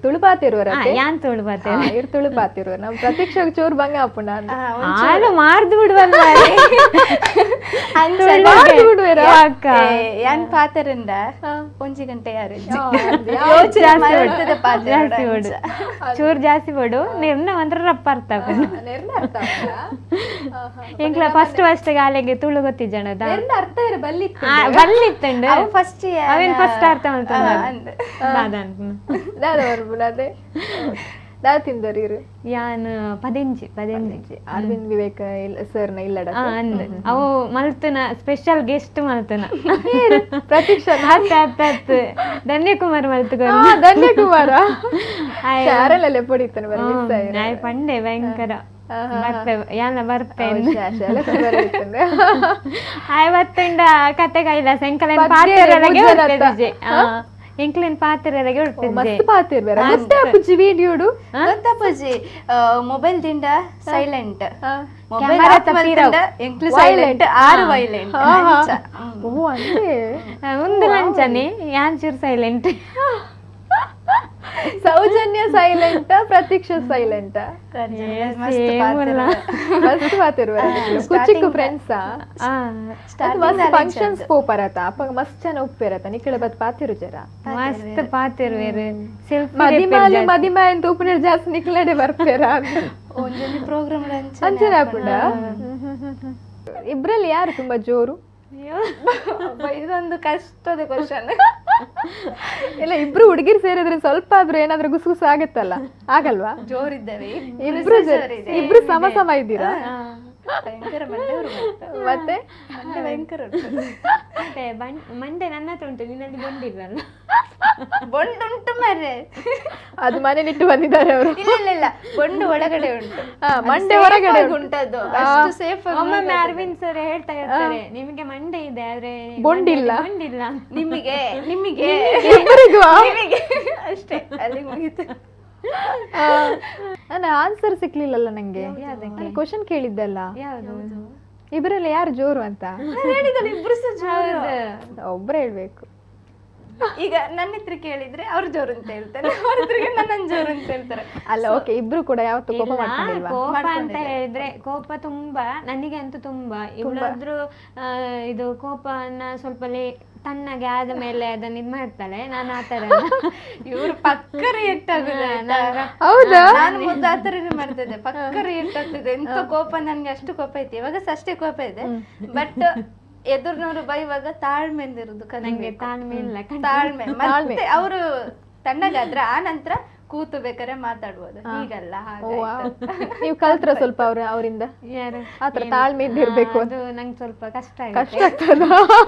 ಇರ್ ತುಳುಪಾತಿರುವರ ಆ, ಯಾನ್ ತುಳು ಬರ್ತೇನೆ ಇರ್ ತುಳುಪಾತಿರುವರ ನಮ್ ಪ್ರತೀಕ್ಷ ಚೂರ್ ಬಂಗ ಆಪುಂಡ ಅಂತ ಆಗ ಮಾರ್ದು ಬಿಡುವಲ್ಲ ಯಾನ್ ಪಾತರಿಂದ. ಒಂಜಿ ಗಂಟೆ ಯಾರು ಜಾಸ್ತಿ ಬಿಡು. ಚೂರ್ ಜಾಸ್ತಿ ಬಿಡು. ನಿರ್ನ ಮಾತ್ರ ರಪ್ಪ ಅರ್ಥ. ಎಂಕ್ಲ ಫಸ್ಟ್ ಫಸ್ಟ್ ಗಾಲೆಗೆ ತುಳು ಗೊತ್ತಿಜ್ಜಣದ ಜನದ ಅರ್ಥ ಬಲ್ಲಿತ್ತಂಡು. ಫಸ್ಟ್ ಅವೇನ್ ಫಸ್ಟ್ ಅರ್ಥ ಮಾಡ್ತಾನ ಅಂದ್. ದಾದ ಅದೇ ದಾ ತಿಂದರಿ ಇರು ಯಾನ್ ಪದಿಂಜಿ ಪದೆಂಜಿ ಅರವಿಂದ್ ವಿವೇಕ ಇಲ್ಲ ಸರ್ನ ಇಲ್ಲಡ ಆ ಅಂದ್ ಅವು ಮಲ್ತನ ಸ್ಪೆಷಲ್ ಗೆಸ್ಟ್ ಮಲ್ತನ. ಪ್ರತೀಕ್ಷಾ? ಹತ್ತ ಹತ್ತ ಹತ್ತು ಧನ್ಯಕುಮಾರ್ ಮಲ್ತುಕೊಂಡು ಧನ್ಯಕುಮಾರ. ಶಾರಲ್ಲೇ ಪಡಿತಾನೆ ನಾಯ್ ಪಂಡೆ ಭಯಂಕರ. ಯಾನ ಬತ್ತಂಡ ಕತೆ ಕೈಲ ಸಂಕಲನ ಪದ್ಯ ಇಂಕ್ಲಿನ್ ಪಾತ್ರರೆಗೆ ಹೊರಟಿದ್ದೆ ಮಸ್ತ್ ಪಾತಿರ್ಬೇರ ಮಸ್ತ್ ಅಪ್ಪುಜಿ ವಿಡಿಯೋಡು ಗೊತ್ತಪ್ಪಜಿ ಮೊಬೈಲ್ ದಿಂದ ಸೈಲೆಂಟ್ ಮೊಬೈಲ್ ತಪ್ಪಿರವು. ಎಂಕ್ಲು ಸೈಲೆಂಟ್ ಆರು ವೈಲೆಂಟ್ ಓ ಅಂದ್ರೆ ಮುಂದೆ ಲಂಚನೆ ಯಾನ್ ಚೂರ್ silent Soujanya silent Pratiksha silent ಮಸ್ತ್ ಪಾತಿರ್ಬೇರ ಕುಚಿಕ್ಕು ಫ್ರೆಂಡ್ಸ್ ಮಸ್ತ್ ಫಂಕ್ಷನ್ಸ್ ಪೋಪರತ ಅಪ್ಪ ಮಸ್ತ್ ಚೆನ್ನ ಅತ ನಿಕ್ಕಳ ಬತ್ ಪಾತಿರು ಜರ. ಮಸ್ತ್ ಪಾತಿರ್ವೇರು ಮದಿಮಾಲೆ ಮದಿಮಾ ಅಂತ ಉಪ್ಪಿನ ಜಾಸ್ತಿ ನಿಕ್ಲಡೆ ಬರ್ಪೇರ ಒಂಜೊಂದು ಪ್ರೋಗ್ರಾಮ್ ಅಂಚನೆ ಹಾಕೊಂಡ ಇಬ್ರಲ್ಲಿ ಯಾರು ತುಂಬಾ ಜೋರು? ಇದೊಂದು ಕಷ್ಟದ ಕ್ವಶನ್ ಇಲ್ಲ ಇಬ್ರು ಹುಡುಗಿರು ಸೇರಿದ್ರೆ ಸ್ವಲ್ಪ ಆದ್ರೂ ಏನಾದ್ರೂ ಗುಸುಗುಸು ಆಗತ್ತಲ್ಲ? ಆಗಲ್ವಾ? ಜೋರಿದ್ದೇವೆ. ಇಬ್ರು ಇಬ್ರು ಸಮ ಸಮ ಇದ್ದೀರಾ? ಭಯಂಕರ ಮಂಡೆ. ಮತ್ತೆ? ಮಂಡೆ ಭಯಂಕರ ಉಂಟು ಮಂಡೆ ನನ್ನ ಹತ್ರ ಉಂಟು ನಿನ್ನಲ್ಲಿ ಬಂದಿರಲ್ಲ ಬೊಂಡುಂಟು ಮರೆ ಅದು ಮನೇಲಿಟ್ಟು ಬಂದಿದ್ದಾರೆ ಅವರು. ಇಲ್ಲ ಇಲ್ಲ ಇಲ್ಲ. ಬೊಂಡು ಒಳಗಡೆ ಉಂಟು. ಮಂಡೆ ಹೊರಗಡೆ ಉಂಟದ್ದು ಉಂಟದು. ಅಷ್ಟು ಸೇಫ್ ಒಮ್ಮೊಮ್ಮೆ ಅರವಿಂದ್ ಸರ್ ಹೇಳ್ತಾ ಇರ್ತಾರೆ ನಿಮಗೆ ಮಂಡೆ ಇದೆ ಆದ್ರೆ ಬೊಂಡಿಲ್ಲ. ಬೊಂಡಿಲ್ಲ ನಿಮಗೆ ನಿಮಗೆ. ಅಷ್ಟೇ ಅಲ್ಲಿ ಮುಗೀತು. ನನ್ನ ಆನ್ಸರ್ ಸಿಕ್ಲಿಲ್ಲಲ್ಲ ನಂಗೆ? ಕ್ವಶನ್ ಕೇಳಿದ್ದಲ್ಲ. ಇಬ್ಬರಲ್ಲಿ ಯಾರು ಜೋರು ಅಂತ? ಒಬ್ರು ಹೇಳ್ಬೇಕು. ಈಗ ನನ್ನ ಹತ್ರ ಕೇಳಿದ್ರೆ ಅವ್ರ ಜೋರು ಅಂತ ಹೇಳ್ತಾರೆ. ಅವ್ರ ನನ್ನ ಜೋರು ಅಂತ ಹೇಳ್ತಾರೆ. ಅಲ್ಲ ಓಕೆ ಇಬ್ರು ಕೂಡ ಯಾವತ್ತು ಕೋಪ ಮಾಡ್ಕೊಂಡಿಲ್ವಾ? ಕೋಪ ಅಂತ ಹೇಳಿದ್ರೆ ಕೋಪ ತುಂಬಾ ನನಗೆ ಅಂತೂ ತುಂಬಾ. ಇವಳಾದ್ರೂ ಇದು ಕೋಪನ ಸ್ವಲ್ಪ ತಣ್ಣಗೆ ಆದ ಮೇಲೆ ಅದನ್ನ ಇದ್ ಮಾಡ್ತಾಳೆ. ನಾನು ಆತರ ಇವ್ರು ಪಕ್ಕ ರಿಯಾಕ್ಟ್ ಆಗುದು? ಹೌದಾ. ನಾನು ಮೊದ್ಲು ಆತರ ಥರನೇ ಮಾಡ್ತಿದ್ದೆ ಪಕ್ಕ ರಿಯಾಕ್ಟ್ ಆಗ್ತಿದೆ ಎಂತ ಕೋಪ ನನ್ಗೆ ಅಷ್ಟು ಕೋಪ ಐತಿ. ಇವಾಗ ಅಷ್ಟೇ ಕೋಪ ಇದೆ. ಬಟ್ ಎದುರ್ನವ್ರು ಬೈವಾಗ ತಾಳ್ಮೆಯಿಂದ ಇರುದು ನಂಗೆ ತಾಳ್ಮೆ ಇಲ್ಲ ಕಣ್- ತಾಳ್ಮೆ. ಮತ್ತೆ ಅವರು ತಣ್ಣಗಾದ್ರೆ ಆ ನಂತರ ಕೂತು ಬೇಕಾದ್ರೆ ಮಾತಾಡ್ಬೋದು. ಹೀಗಲ್ಲ. ನೀವು ಕಲ್ತ್ರ ಸ್ವಲ್ಪ ಅವ್ರ ಅವರಿಂದ? ಯಾರು? ಆತರ ತಾಳ್ಮೆ ಇರಬೇಕು ಅದು ನಂಗೆ ಸ್ವಲ್ಪ ಕಷ್ಟ ಕಷ್ಟ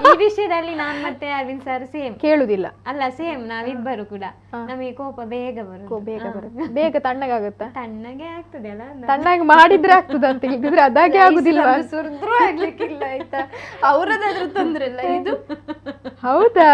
ಈ ವಿಷಯದಲ್ಲಿ ನಾನ್ ಮತ್ತೆ ಅರವಿಂದ್ ಸರ್ ಸೇಮ್ ಕೇಳುದಿಲ್ಲ. ಅಲ್ಲ ಸೇಮ್ ನಾವಿಬ್ಬರು ಕೂಡ. ನಮಗೆ ಕೋಪ ಬೇಗ ಬರುತ್ತೆ. ಬೇಗ ಬರುತ್ತೆ. ಬೇಗ ತಣ್ಣಗಾಗುತ್ತಾ? ತಣ್ಣಗೆ ಆಗ್ತದೆ ಅಲ್ಲ ತಣ್ಣಗೆ ಮಾಡಿದ್ರೆ ಆಗ್ತದೆ ಅಂತ ಇಲ್ದಿದ್ರೆ ಅದಾಗೆ ಆಗುದಿಲ್ಲ ಸುರಿದ್ರೂ ಆಗ್ಲಿಕ್ಕಿಲ್ಲ ಆಯ್ತಾ? ಅವರದಾದ್ರೂ ತೊಂದ್ರೆ ಇಲ್ಲ ಇದು. ಹೌದಾ?